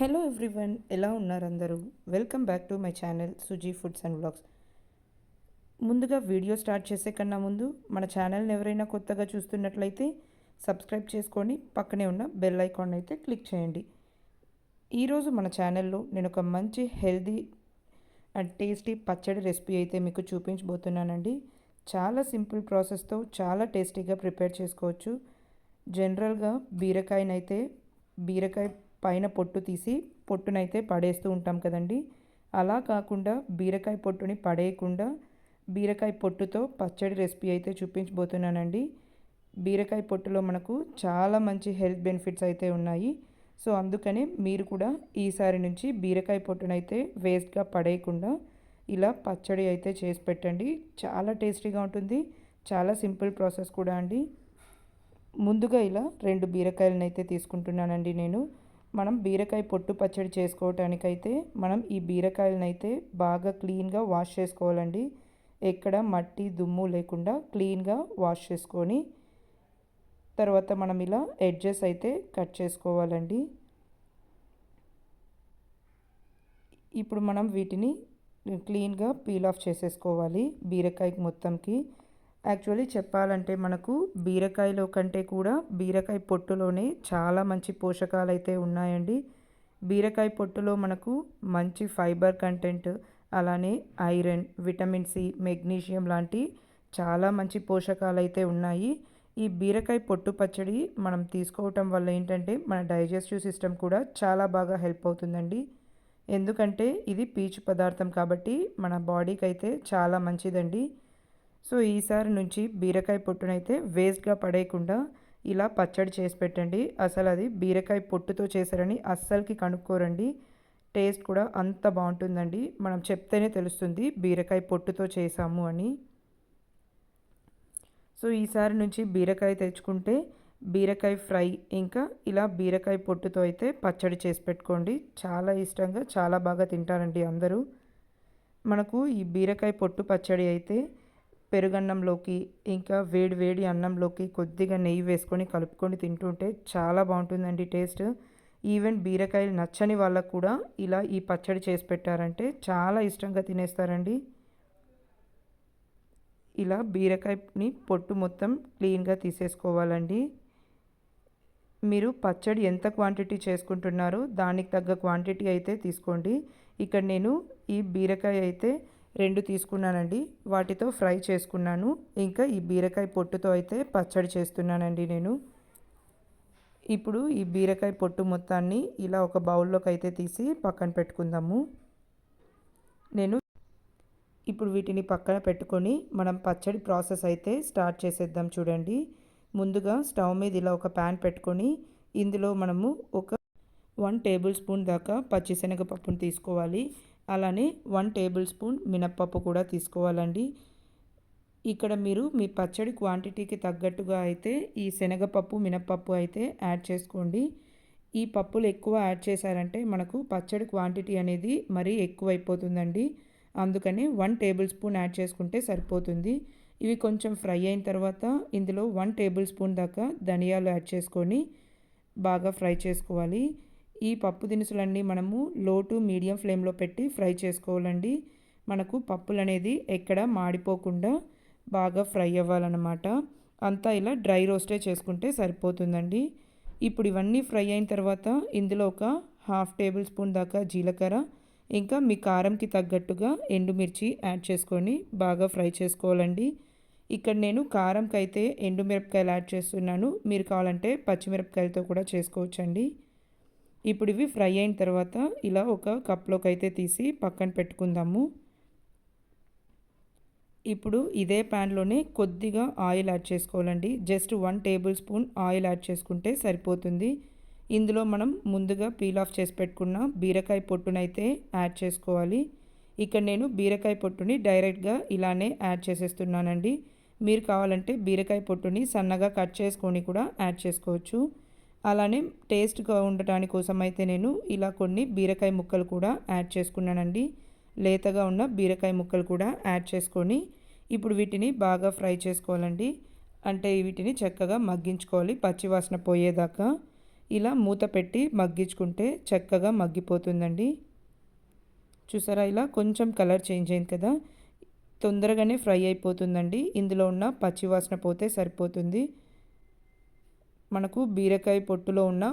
Hello everyone ఎలా ఉన్నారు అందరూ? Welcome back to my channel Suji foods and blogs ముందుగా వీడియో స్టార్ట్ చేసే కన్నా ముందు మన ఛానల్ని ఎవరైనా కొత్తగా చూస్తున్నట్లయితే సబ్స్క్రైబ్ చేసుకొని పక్కనే ఉన్న బెల్ ఐకాన్ అయితే క్లిక్ చేయండి. ఈరోజు మన ఛానల్లో నేను ఒక మంచి హెల్దీ అండ్ టేస్టీ పచ్చడి రెసిపీ అయితే మీకు చూపించబోతున్నానండి. చాలా సింపుల్ ప్రాసెస్తో చాలా టేస్టీగా ప్రిపేర్ చేసుకోవచ్చు. జనరల్గా బీరకాయనైతే బీరకాయ పైన పొట్టు తీసి పొట్టునైతే పడేస్తూ ఉంటాం కదండి. అలా కాకుండా బీరకాయ పొట్టుని పడేయకుండా బీరకాయ పొట్టుతో పచ్చడి రెసిపీ అయితే చూపించబోతున్నానండి. బీరకాయ పొట్టులో మనకు చాలా మంచి హెల్త్ బెనిఫిట్స్ అయితే ఉన్నాయి. సో అందుకనే మీరు కూడా ఈసారి నుంచి బీరకాయ పొట్టునైతే వేస్ట్గా పడేయకుండా ఇలా పచ్చడి అయితే చేసి పెట్టండి. చాలా టేస్టీగా ఉంటుంది. చాలా సింపుల్ ప్రాసెస్ కూడా అండి. ముందుగా ఇలా రెండు బీరకాయలను అయితే తీసుకుంటున్నానండి నేను. మనం బీరకాయ పొట్టు పచ్చడి చేసుకోవటానికైతే మనం ఈ బీరకాయలనైతే అయితే బాగా క్లీన్గా వాష్ చేసుకోవాలండి. ఎక్కడ మట్టి దుమ్ము లేకుండా క్లీన్గా వాష్ చేసుకొని తర్వాత మనం ఇలా ఎడ్జెస్ అయితే కట్ చేసుకోవాలండి. ఇప్పుడు మనం వీటిని క్లీన్గా పీల్ ఆఫ్ చేసేసుకోవాలి బీరకాయకి మొత్తంకి. యాక్చువల్లీ చెప్పాలంటే మనకు బీరకాయలో కంటే కూడా బీరకాయ పొట్టులోనే చాలా మంచి పోషకాలు అయితే ఉన్నాయండి. బీరకాయ పొట్టులో మనకు మంచి ఫైబర్ కంటెంట్ అలానే ఐరన్ విటమిన్ సి మెగ్నీషియం లాంటి చాలా మంచి పోషకాలు అయితే ఉన్నాయి. ఈ బీరకాయ పొట్టు పచ్చడి మనం తీసుకోవటం వల్ల ఏంటంటే మన డైజెస్టివ్ సిస్టమ్ కూడా చాలా బాగా హెల్ప్ అవుతుందండి. ఎందుకంటే ఇది పీచు పదార్థం కాబట్టి మన బాడీకి అయితే చాలా మంచిదండి. సో ఈసారి నుంచి బీరకాయ పొట్టునైతే వేస్ట్గా పడేయకుండా ఇలా పచ్చడి చేసి పెట్టండి. అసలు అది బీరకాయ పొట్టుతో చేశారని అస్సలకి కనుక్కోరండి. టేస్ట్ కూడా అంత బాగుంటుందండి. మనం చెప్తేనే తెలుస్తుంది బీరకాయ పొట్టుతో చేసాము అని. సో ఈసారి నుంచి బీరకాయ తెచ్చుకుంటే బీరకాయ ఫ్రై ఇంకా ఇలా బీరకాయ పొట్టుతో అయితే పచ్చడి చేసి పెట్టుకోండి. చాలా ఇష్టంగా చాలా బాగా తింటారండి అందరూ. మనకు ఈ బీరకాయ పొట్టు పచ్చడి అయితే పెరుగన్నంలోకి ఇంకా వేడి వేడి అన్నంలోకి కొద్దిగా నెయ్యి వేసుకొని కలుపుకొని తింటుంటే చాలా బాగుంటుందండి టేస్ట్. ఈవెన్ బీరకాయలు నచ్చని వాళ్ళకు కూడా ఇలా ఈ పచ్చడి చేసి పెట్టారంటే చాలా ఇష్టంగా తినేస్తారండి. ఇలా బీరకాయని పొట్టు మొత్తం క్లీన్గా తీసేసుకోవాలండి. మీరు పచ్చడి ఎంత క్వాంటిటీ చేసుకుంటున్నారో దానికి తగ్గ క్వాంటిటీ అయితే తీసుకోండి. ఇక్కడ నేను ఈ బీరకాయ అయితే రెండు తీసుకున్నానండి. వాటితో ఫ్రై చేసుకున్నాను. ఇంకా ఈ బీరకాయ పొట్టుతో అయితే పచ్చడి చేస్తున్నానండి నేను. ఇప్పుడు ఈ బీరకాయ పొట్టు మొత్తాన్ని ఇలా ఒక బౌల్లోకి అయితే తీసి పక్కన పెట్టుకుందాము. నేను ఇప్పుడు వీటిని పక్కన పెట్టుకొని మనం పచ్చడి ప్రాసెస్ అయితే స్టార్ట్ చేసేద్దాం చూడండి. ముందుగా స్టవ్ మీద ఇలా ఒక ప్యాన్ పెట్టుకొని ఇందులో మనము ఒక వన్ టేబుల్ స్పూన్ దాకా పచ్చిశనగపప్పును తీసుకోవాలి. అలానే వన్ టేబుల్ స్పూన్ మినప్పప్పు కూడా తీసుకోవాలండి. ఇక్కడ మీరు మీ పచ్చడి క్వాంటిటీకి తగ్గట్టుగా అయితే ఈ శనగపప్పు మినప్పప్పు అయితే యాడ్ చేసుకోండి. ఈ పప్పులు ఎక్కువ యాడ్ చేశారంటే మనకు పచ్చడి క్వాంటిటీ అనేది మరీ ఎక్కువైపోతుందండి. అందుకని వన్ టేబుల్ స్పూన్ యాడ్ చేసుకుంటే సరిపోతుంది. ఇవి కొంచెం ఫ్రై అయిన తర్వాత ఇందులో వన్ టేబుల్ స్పూన్ దాకా ధనియాలు యాడ్ చేసుకొని బాగా ఫ్రై చేసుకోవాలి. ఈ పప్పు దినుసులన్నీ మనము లో టు మీడియం ఫ్లేమ్లో పెట్టి ఫ్రై చేసుకోవాలండి. మనకు పప్పులు అనేది ఎక్కడ మాడిపోకుండా బాగా ఫ్రై అవ్వాలన్నమాట. అంతా ఇలా డ్రై రోస్టే చేసుకుంటే సరిపోతుందండి. ఇప్పుడు ఇవన్నీ ఫ్రై అయిన తర్వాత ఇందులో ఒక హాఫ్ టేబుల్ స్పూన్ దాకా జీలకర్ర ఇంకా మీ కారంకి తగ్గట్టుగా ఎండుమిర్చి యాడ్ చేసుకొని బాగా ఫ్రై చేసుకోవాలండి. ఇక్కడ నేను కారంకి అయితే ఎండుమిరపకాయలు యాడ్ చేస్తున్నాను. మీరు కావాలంటే పచ్చిమిరపకాయలతో కూడా చేసుకోవచ్చండి. ఇప్పుడు ఇవి ఫ్రై అయిన తర్వాత ఇలా ఒక కప్లోకి అయితే తీసి పక్కన పెట్టుకుందాము. ఇప్పుడు ఇదే ప్యాన్లోనే కొద్దిగా ఆయిల్ యాడ్ చేసుకోవాలండి. Just one tablespoon oil add చేసుకుంటే సరిపోతుంది. ఇందులో మనం ముందుగా పీల్ ఆఫ్ చేసి పెట్టుకున్న బీరకాయ పొట్టునైతే యాడ్ చేసుకోవాలి. ఇక్కడ నేను బీరకాయ పొట్టుని డైరెక్ట్గా ఇలానే యాడ్ చేసేస్తున్నానండి. మీరు కావాలంటే బీరకాయ పొట్టుని సన్నగా కట్ చేసుకొని కూడా యాడ్ చేసుకోవచ్చు. అలానే టేస్ట్గా ఉండటాని కోసం అయితే నేను ఇలా కొన్ని బీరకాయ ముక్కలు కూడా యాడ్ చేసుకున్నానండి. లేతగా ఉన్న బీరకాయ ముక్కలు కూడా యాడ్ చేసుకొని ఇప్పుడు వీటిని బాగా ఫ్రై చేసుకోవాలండి. అంటే వీటిని చక్కగా మగ్గించుకోవాలి పచ్చివాసన పోయేదాకా. ఇలా మూత పెట్టి మగ్గించుకుంటే చక్కగా మగ్గిపోతుందండి. చూసారా ఇలా కొంచెం కలర్ చేంజ్ అయింది కదా? తొందరగానే ఫ్రై అయిపోతుందండి. ఇందులో ఉన్న పచ్చివాసన పోతే సరిపోతుంది. మనకు బీరకాయ పొట్టులో ఉన్న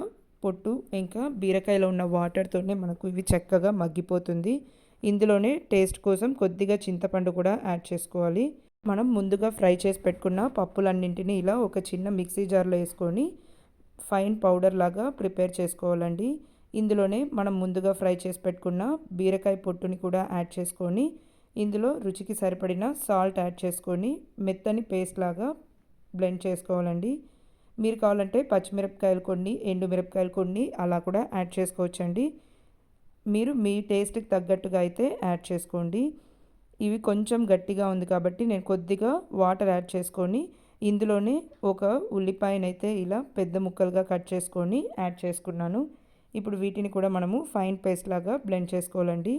పొట్టు ఇంకా బీరకాయలో ఉన్న వాటర్తోనే మనకు ఇవి చక్కగా మగ్గిపోతుంది. ఇందులోనే టేస్ట్ కోసం కొద్దిగా చింతపండు కూడా యాడ్ చేసుకోవాలి. మనం ముందుగా ఫ్రై చేసి పెట్టుకున్న పప్పులన్నింటినీ ఇలా ఒక చిన్న మిక్సీ జార్లో వేసుకొని ఫైన్ పౌడర్ లాగా ప్రిపేర్ చేసుకోవాలండి. ఇందులోనే మనం ముందుగా ఫ్రై చేసి పెట్టుకున్న బీరకాయ పొట్టుని కూడా యాడ్ చేసుకొని ఇందులో రుచికి సరిపడిన సాల్ట్ యాడ్ చేసుకొని మెత్తని పేస్ట్ లాగా బ్లెండ్ చేసుకోవాలండి. మీరు కావాలంటే పచ్చిమిరపకాయలు కొన్ని ఎండు మిరపకాయలు కొన్ని అలా కూడా యాడ్ చేసుకోవచ్చండి. మీరు మీ టేస్ట్కి తగ్గట్టుగా అయితే యాడ్ చేసుకోండి. ఇవి కొంచెం గట్టిగా ఉంది కాబట్టి నేను కొద్దిగా వాటర్ యాడ్ చేసుకొని ఇందులోనే ఒక ఉల్లిపాయనైతే ఇలా పెద్ద ముక్కలుగా కట్ చేసుకొని యాడ్ చేసుకున్నాను. ఇప్పుడు వీటిని కూడా మనము ఫైన్ పేస్ట్ లాగా బ్లెండ్ చేసుకోవాలండి.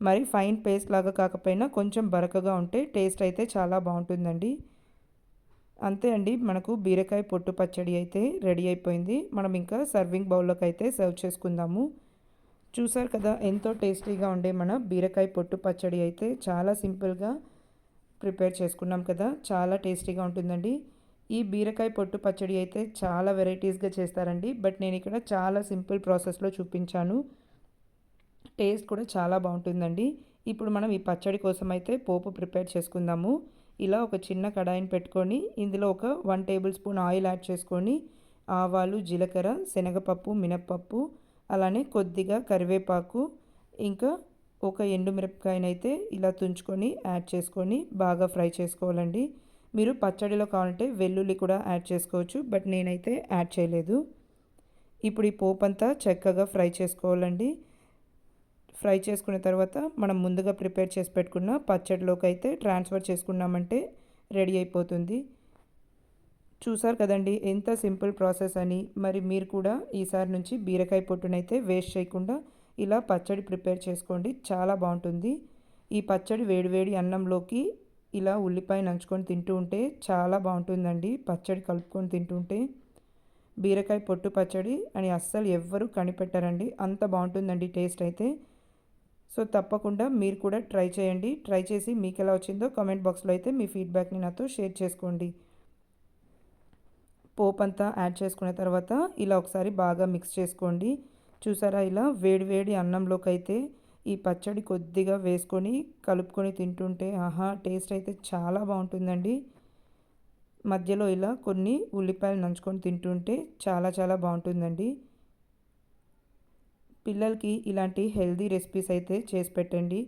మరి ఫైన్ పేస్ట్ లాగా కాకపోయినా కొంచెం బరకగా ఉంటే టేస్ట్ అయితే చాలా బాగుంటుందండి. అంతే అండి. మనకు బీరకాయ పొట్టు పచ్చడి అయితే రెడీ అయిపోయింది. మనం ఇంకా సర్వింగ్ బౌల్లోకి అయితే సర్వ్ చేసుకుందాము. చూసారు కదా ఎంతో టేస్టీగా ఉండే మన బీరకాయ పొట్టు పచ్చడి అయితే చాలా సింపుల్గా ప్రిపేర్ చేసుకున్నాం కదా చాలా టేస్టీగా ఉంటుందండి. ఈ బీరకాయ పొట్టు పచ్చడి అయితే చాలా వెరైటీస్గా చేస్తారండి. బట్ నేను ఇక్కడ చాలా సింపుల్ ప్రాసెస్లో చూపించాను. టేస్ట్ కూడా చాలా బాగుంటుందండి. ఇప్పుడు మనం ఈ పచ్చడి కోసం అయితే పోపు ప్రిపేర్ చేసుకుందాము. ఇలా ఒక చిన్న కడాయిని పెట్టుకొని ఇందులో ఒక one tablespoon oil add చేసుకొని ఆవాలు జీలకర్ర శనగపప్పు మినప్పప్పు అలానే కొద్దిగా కరివేపాకు ఇంకా ఒక ఎండుమిరపకాయనైతే ఇలా తుంచుకొని యాడ్ చేసుకొని బాగా ఫ్రై చేసుకోవాలండి. మీరు పచ్చడిలో కావాలంటే వెల్లుల్లి కూడా యాడ్ చేసుకోవచ్చు బట్ నేనైతే యాడ్ చేయలేదు. ఇప్పుడు ఈ పోపు అంతా చక్కగా ఫ్రై చేసుకోవాలండి. ఫ్రై చేసుకున్న తర్వాత మనం ముందుగా ప్రిపేర్ చేసి పెట్టుకున్న పచ్చడిలోకి అయితే ట్రాన్స్ఫర్ చేసుకున్నామంటే రెడీ అయిపోతుంది. చూసారు కదండి ఎంత సింపుల్ ప్రాసెస్ అని. మరి మీరు కూడా ఈసారి నుంచి బీరకాయ పొట్టునైతే వేస్ట్ చేయకుండా ఇలా పచ్చడి ప్రిపేర్ చేసుకోండి. చాలా బాగుంటుంది. ఈ పచ్చడి వేడివేడి అన్నంలోకి ఇలా ఉల్లిపాయ నంచుకొని తింటూ ఉంటే చాలా బాగుంటుందండి. పచ్చడి కలుపుకొని తింటుంటే బీరకాయ పొట్టు పచ్చడి అని అస్సలు ఎవ్వరూ కనిపెట్టారండి. అంత బాగుంటుందండి టేస్ట్ అయితే. సో తప్పకుండా మీరు కూడా ట్రై చేయండి. ట్రై చేసి మీకు ఎలా వచ్చిందో కామెంట్ బాక్స్లో అయితే మీ ఫీడ్బ్యాక్ని నాతో షేర్ చేసుకోండి. పోప్ అంతా యాడ్ చేసుకున్న తర్వాత ఇలా ఒకసారి బాగా మిక్స్ చేసుకోండి. చూసారా ఇలా వేడి వేడి అన్నంలోకి అయితే ఈ పచ్చడి కొద్దిగా వేసుకొని కలుపుకొని తింటుంటే ఆహా టేస్ట్ అయితే చాలా బాగుంటుందండి. మధ్యలో ఇలా కొన్ని ఉల్లిపాయలు నంచుకొని తింటుంటే చాలా చాలా బాగుంటుందండి. పిల్లలకి ఇలాంటి హెల్దీ రెసిపీస్ అయితే చేసి పెట్టండి.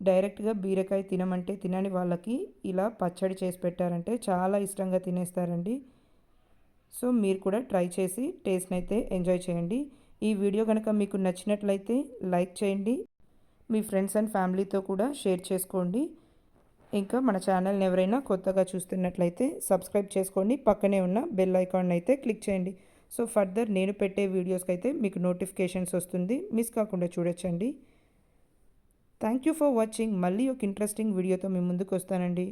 డైరెక్ట్గా బీరకాయ తినమంటే తినని వాళ్ళకి ఇలా పచ్చడి చేసి పెట్టారంటే చాలా ఇష్టంగా తినేస్తారండి. సో మీరు కూడా ట్రై చేసి టేస్ట్ని అయితే ఎంజాయ్ చేయండి. ఈ వీడియో కనుక మీకు నచ్చినట్లయితే లైక్ చేయండి. మీ ఫ్రెండ్స్ అండ్ ఫ్యామిలీతో కూడా షేర్ చేసుకోండి. ఇంకా మన ఛానల్ని ఎవరైనా కొత్తగా చూస్తున్నట్లయితే సబ్స్క్రైబ్ చేసుకోండి. పక్కనే ఉన్న బెల్ ఐకాన్ అయితే క్లిక్ చేయండి. సో ఫర్దర్ నేను పెట్టే వీడియోస్కి అయితే మీకు నోటిఫికేషన్స్ వస్తుంది. మిస్ కాకుండా చూడొచ్చండి. Thank you for watching. మళ్ళీ ఒక ఇంట్రెస్టింగ్ వీడియోతో మీ ముందుకు వస్తానండి.